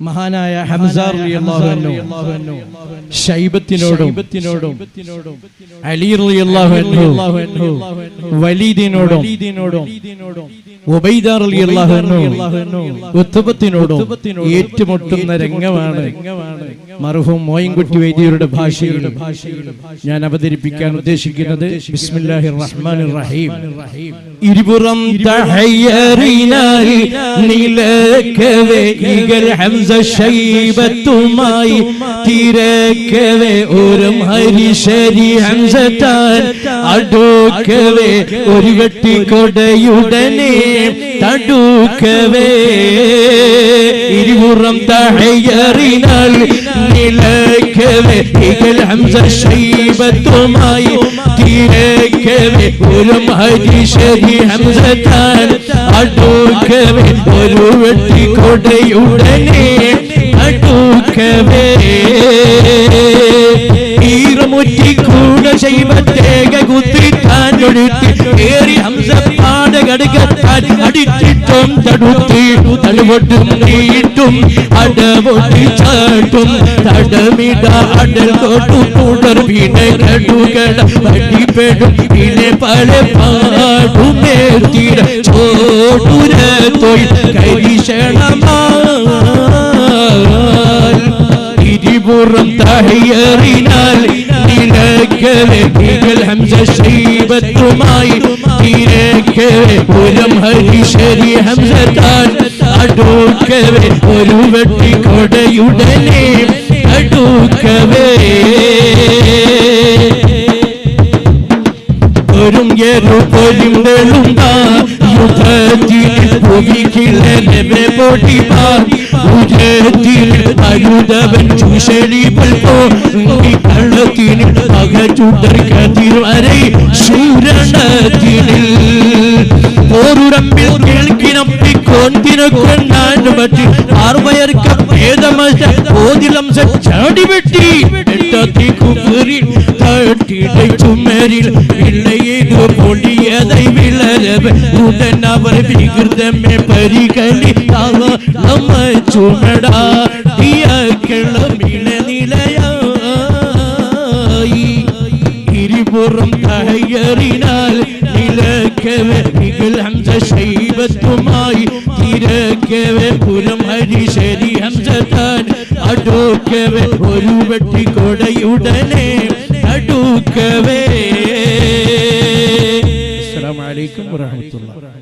മഹാനായ ഷൈബത്തിനോടും അലി വലീദിനോടും ഏറ്റുമുട്ടുന്ന രംഗമാണ് മർഹൂം മോയിൻകുട്ടി വൈദ്യരുടെ ഭാഷയിൽ ഞാൻ അവതരിപ്പിക്കാൻ ഉദ്ദേശിക്കുന്നത് ബിസ്മില്ലാഹിർ റഹീം. ഇരുപുറം തഹയ്യറിനാൽ നിലക്കവേ ഈഗൽ ഹംസ ഷൈബത്തുമായി തിരക്കവേ ഒരു ഹരിശരി ഹംസത്താൻ അടുക്കവേ ഒരു വെട്ടിക്കൊടയുടനെ തടുക്കവേ. ഇരുപുറം തഴയറിനാൽ നിലക്കവേ ഹംസ ഷൈബത്തുമായി തിരക്കവേ ഒരു ഹരിശരി ഹംസത്താൻ അടുക്കവേ ഒരു വെട്ടിക്കൊടയുടനെ അടുക്കവേ ഈറമുറ്റി കൂട ശൈവത്തേക കുത്തിട്ടാൻ ഒഴുത്തി ഏറി ഹംസപ്പാട കടുകത്താൻ അടിച്ചിട്ടും തടുത്തിട്ടു തടുപൊട്ടും നീട്ടും അടപൊട്ടി ചാട്ടും തടമിട അടൽ തൊട്ടു തുടർ പടിപ്പെടും പിന്നെ പല പാടുമേത്തിട ചോടുര തൊഴിൽ കരിശണമാ ഇരുപുറം തഹയറിനാൽ ഹംസ ശൈബത്തുമായി തിരക്കവെ പുരം ഹരിശരി ഹംസത്താൻ. അടുക്കവെ ഒരു വെട്ടിക്കൊടയുടനെ അടുക്കവേ ും എരുപൊരും വെളുണ്ടാ യുദ്ധത്തിൽ പുകിക്കിളെ പൊടിപ്പാ ഉജത്തിൽ അരുതവൻ ചുഷരി പൽപ്പോ. കള്ളത്തിന് പക ചുടർ കതിർ വരെ ശൂരണത്തിനിൽ പറ്റി ആർവയർക്ക ഭേദമശ പോതിലം ചാടി വെട്ടി. എട്ടത്തി കുറിൽ തട്ടിടை ചുമരിൽ. പിള്ളയേതു പൊടിയதை വിളരവ. ഉടൻ അവർ വികൃതമേ പരികളി നമ്മ ചുമടാ. കിളമിള നിലയായി. ഇരുപുറം തഹയറിനാൽ നിലക്കവെ. ശൈവത്തുമായി തിരക്കവെ പുരം ഹരിശരി ഹംസത്താൻ അടുക്കവേ ഒരു വെട്ടിക്കൊടയുടനെ അടുക്കവേ. അസ്സലാമു അലൈക്കും വറഹ്മത്തുള്ളാഹി.